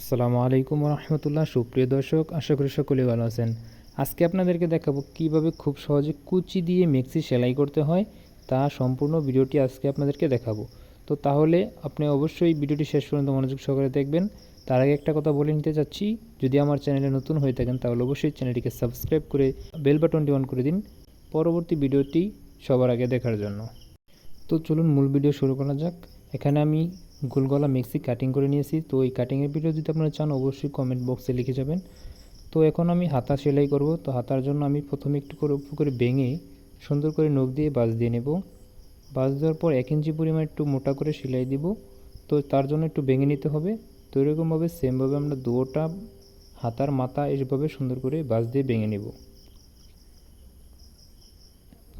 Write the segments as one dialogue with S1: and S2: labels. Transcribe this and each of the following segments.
S1: আসসালামু আলাইকুম রহমতুল্লাহ সুপ্রিয় দর্শক, আশা করি সকলে ভালো আছেন। আজকে আপনাদেরকে দেখাবো কীভাবে খুব সহজে কুচি দিয়ে মেক্সি সেলাই করতে হয়, তা সম্পূর্ণ ভিডিওটি আজকে আপনাদেরকে দেখাবো। তো তাহলে আপনি অবশ্যই ভিডিওটি শেষ পর্যন্ত মনোযোগ সহকারে দেখবেন। তার আগে একটা কথা বলে নিতে চাচ্ছি, যদি আমার চ্যানেলে নতুন হয়ে থাকেন তাহলে অবশ্যই চ্যানেলটিকে সাবস্ক্রাইব করে বেল বাটনটি অন করে দিন পরবর্তী ভিডিওটি সবার আগে দেখার জন্য। তো চলুন মূল ভিডিও শুরু করা যাক। এখানে আমি গোলগলা মিক্সি কাটিং করে নিয়েছি। তো এই কাটিংয়ের ভিডিও যদি আপনারা চান, অবশ্যই কমেন্ট বক্সে লিখে যাবেন। তো এখন আমি হাতা সেলাই করব। তো হাতার জন্য আমি প্রথমে একটু করে উপর করে ভেঙে সুন্দর করে নখ দিয়ে বাজ দিয়ে নেব। বাজ দেওয়ার পর এক ইঞ্চি পরিমাণ একটু মোটা করে সেলাই দিব। তো তার জন্য একটু ভেঙে নিতে হবে। তো এরকমভাবে সেমভাবে আমরা দুটা হাতার মাথা এইভাবে সুন্দর করে বাজ দিয়ে ভেঙে নেব।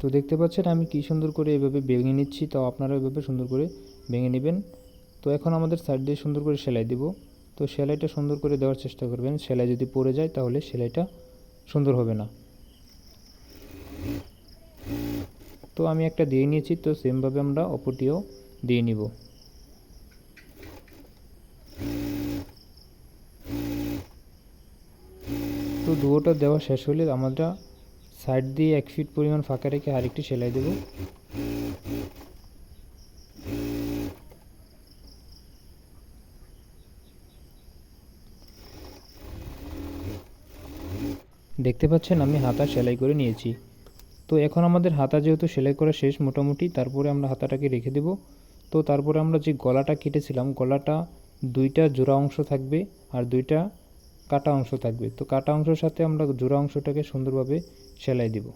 S1: তো দেখতে পাচ্ছেন আমি কি সুন্দর করে এভাবে ভেঙে নিচ্ছি। তো আপনারা এভাবে সুন্দর করে ভেঙে নেবেন। তো এখন আমাদের সাইড দিয়ে সুন্দর করে সেলাই দিব। তো সেলাইটা সুন্দর করে দেওয়ার চেষ্টা করবেন। সেলাই যদি পড়ে যায় তাহলে সেলাইটা সুন্দর হবে না। তো আমি একটা দিয়ে নিয়েছি, তো সেমভাবে আমরা অপরটিও দিয়ে নিব। তো দুটোটা দেওয়া শেষ হলে আমরা সাইড দিয়ে এক ফিট পরিমাণ ফাঁকা রেখে আরেকটি সেলাই দেব। দেখতে পাচ্ছেন, আমি হাতা সেলাই করে নিয়েছি। তো এখন আমাদের হাতা যেহেতু সেলাই করা শেষ মোটামুটি, তারপরে আমরা হাতাটাকে রেখে দেব। তো তারপরে আমরা যে গলাটা কেটেছিলাম, গলাটা দুইটা জোড়া অংশ থাকবে আর দুইটা কাটা অংশ থাকবে। তো কাটা অংশের সাথে আমরা জোড়া অংশটাকে সুন্দরভাবে সেলাই দিব।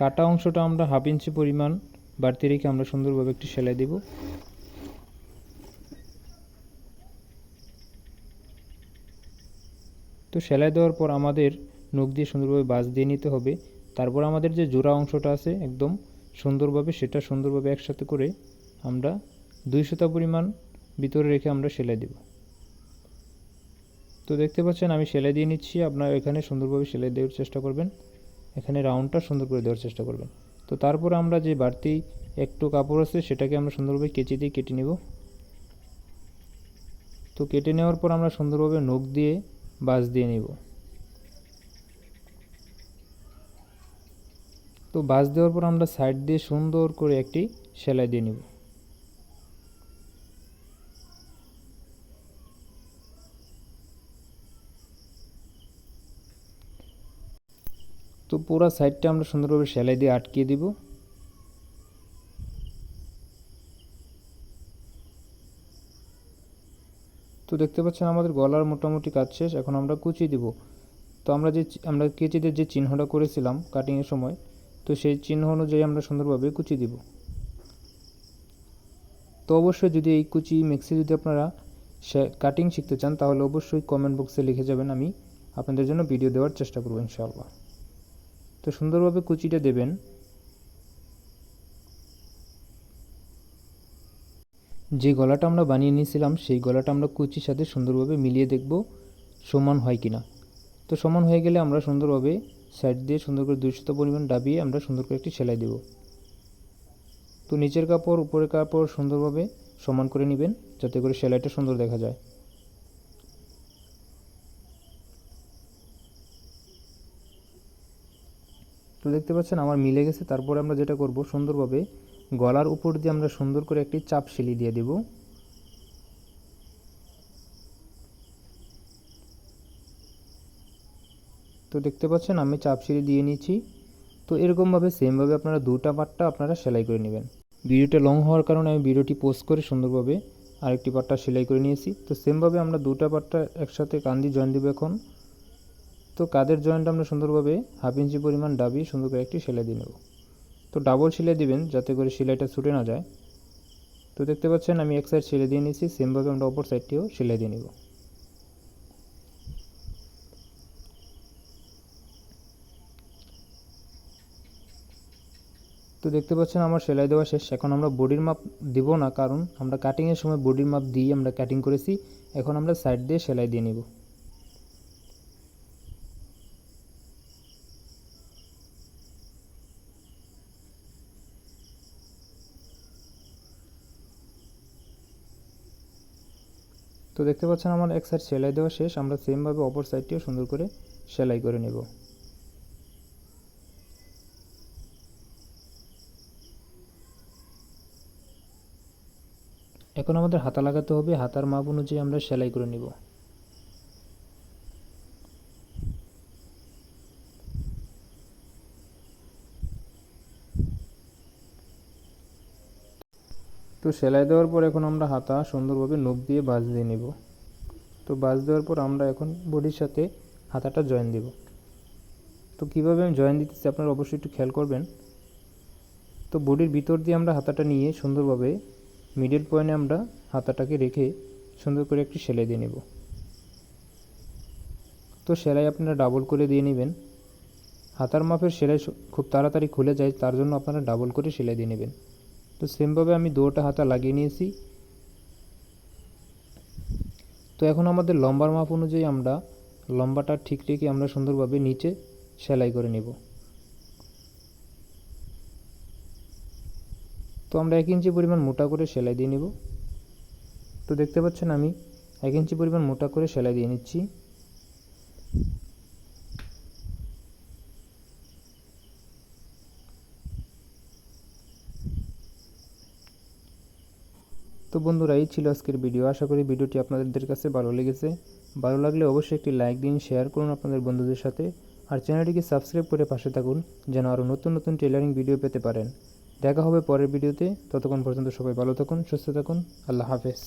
S1: কাটা অংশটা আমরা হাফ ইঞ্চি পরিমাণ বাড়তি রেখে আমরা সুন্দরভাবে একটি সেলাই দেব। তো সেলাই দেওয়ার পর আমাদের নখ দিয়ে সুন্দরভাবে বাজ দিয়ে নিতে হবে। তারপর আমাদের যে জোড়া অংশটা আছে একদম সুন্দরভাবে, সেটা সুন্দরভাবে একসাথে করে আমরা দুই সুতা পরিমাণ ভিতরে রেখে আমরা সেলাই দেব। তো দেখতে পাচ্ছেন আমি সেলাই দিয়ে নিচ্ছি, আপনারা এখানে সুন্দরভাবে সেলাই দেওয়ার চেষ্টা করবেন। এখানে রাউন্ডটা সুন্দর করে দেওয়ার চেষ্টা করবেন। তো তারপর আমরা যে বাড়তি একটু কাপড় আছে, সেটাকে আমরা সুন্দরভাবে কেচি দিয়ে কেটে নেব। তো কেটে নেওয়ার পর আমরা সুন্দরভাবে নখ দিয়ে বাজ দিয়ে নেব। তো বাজ দেওয়ার পর আমরা সাইড দিয়ে সুন্দর করে একটি সেলাই দিয়ে নেব। তো পুরো সাইডটা আমরা সুন্দরভাবে সেলাই দিয়ে আটকিয়ে দিব। তো দেখতে পাচ্ছেন আমাদের গলার মোটামুটি কাজ শেষ, এখন আমরা কুচি দিব। তো আমরা যে আমরা কেচিদের যে চিহ্নটা করেছিলাম কাটিংয়ের সময়, তো সেই চিহ্ন অনুযায়ী আমরা সুন্দরভাবে কুচি দিব। তো অবশ্যই যদি এই কুচি মিক্সি যদি আপনারা কাটিং শিখতে চান, তাহলে অবশ্যই কমেন্ট বক্সে লিখে যাবেন, আমি আপনাদের জন্য ভিডিও দেওয়ার চেষ্টা করব, ইনশাআল্লাহ। তো সুন্দরভাবে কুচিটা দেবেন। যে গলাটা আমরা বানিয়ে নিয়েছিলাম, সেই গলাটা আমরা কুচির সাথে সুন্দরভাবে মিলিয়ে দেখব সমান হয় কি না তো সমান হয়ে গেলে আমরা সুন্দরভাবে সাইড দিয়ে সুন্দর করে দুইশত পরিমাণ ডাবিয়ে আমরা সুন্দর করে একটি সেলাই দেব। তো নিচের কাপড়, উপরের কাপড় সুন্দরভাবে সমান করে নেবেন, যাতে করে সেলাইটা সুন্দর দেখা যায়। তো দেখতে পাচ্ছেন, আমার মিলে গেছে। তারপরে আমরা যেটা করব, সুন্দরভাবে গলার উপর দিয়ে আমরা সুন্দর করে একটি চাপ সিলি দিয়ে দেব। তো দেখতে পাচ্ছেন, আমি চাপ সিলি দিয়ে নিয়েছি। তো এরকমভাবে সেমভাবে আপনারা দুটা পাটটা আপনারা সেলাই করে নেবেন। ভিডিওটা লং হওয়ার কারণে আমি ভিডিওটি পোস্ট করে সুন্দরভাবে আরেকটি পাটটা সেলাই করে নিয়েছি। তো সেমভাবে আমরা দুটা পাটটা একসাথে কান্দি জয়েন দেবো এখন। তো কাদের জয়েন্ট আমরা সুন্দরভাবে হাফ ইঞ্চি পরিমাণ ডাবি সুন্দর করে একটি সেলাই দিয়ে নেব। তো ডাবল সেলাই দিবেন যাতে করে সেলাইটা ছুটে না যায়। তো দেখতে পাচ্ছেন আমি এক সাইড সেলাই দিয়ে নিয়েছি সেমভাবে আমরা অপর সাইডটিও সেলাই দিয়ে নেব। তো দেখতে পাচ্ছেন আমার সেলাই দেওয়া শেষ। এখন আমরা বডির মাপ দিব না, কারণ আমরা কাটিংয়ের সময় বডির মাপ দিয়ে আমরা কাটিং করেছি। এখন আমরা সাইড দিয়ে সেলাই দিয়ে নেব। তো দেখতে পাচ্ছেন আমার এক সাইড সেলাই দেওয়া শেষ, আমরা সেমভাবে অপর সাইডটিও সুন্দর করে সেলাই করে নেব। এখন আমাদের হাতা লাগাতে হবে, হাতার মাপ অনুযায়ী আমরা সেলাই করে নিব। সেলাই দেওয়ার পর এখন আমরা হাতা সুন্দরভাবে নখ দিয়ে বাজ দিয়ে নিব। তো বাজ দেওয়ার পর আমরা এখন বডির সাথে হাতাটা জয়েন দিব। তো কীভাবে আমি জয়েন দিতেছি আপনারা অবশ্যই একটু খেয়াল করবেন। তো বডির ভিতর দিয়ে আমরা হাতাটা নিয়ে সুন্দরভাবে মিডল পয়েন্টে আমরা হাতাটাকে রেখে সুন্দর করে একটি সেলাই দিয়ে নেব। তো সেলাই আপনারা ডাবল করে দিয়ে নেবেন। হাতার মাপের সেলাই খুব তাড়াতাড়ি খুলে যায়, তার জন্য আপনারা ডাবল করে সেলাই দিয়ে নেবেন। তো সেমভাবে আমি দুটো হাতা লাগিয়ে নিয়েছি। তো এখন আমাদের লম্বার মাপ অনুযায়ী আমরা লম্বাটা ঠিক রেখে আমরা সুন্দরভাবে নিচে সেলাই করে নেব। তো আমরা এক ইঞ্চি পরিমাণ মোটা করে সেলাই দিয়ে নেব। তো দেখতে পাচ্ছেন আমি এক ইঞ্চি পরিমাণ মোটা করে সেলাই দিয়ে নিচ্ছি। তো বন্ধুরা, এই ছিল আজকের ভিডিও আশা করি ভিডিওটি আপনাদের কাছে ভালো লেগেছে। ভালো লাগলে অবশ্যই একটি লাইক দিন শেয়ার করুন আপনাদের বন্ধুদের সাথে। আর চ্যানেলটিকে সাবস্ক্রাইব করে পাশে থাকুন, যেন আরও নতুন নতুন টেলারিং ভিডিও পেতে পারেন। দেখা হবে পরের ভিডিওতে ততক্ষণ পর্যন্ত সবাই ভালো থাকুন, সুস্থ থাকুন। আল্লাহ হাফেজ।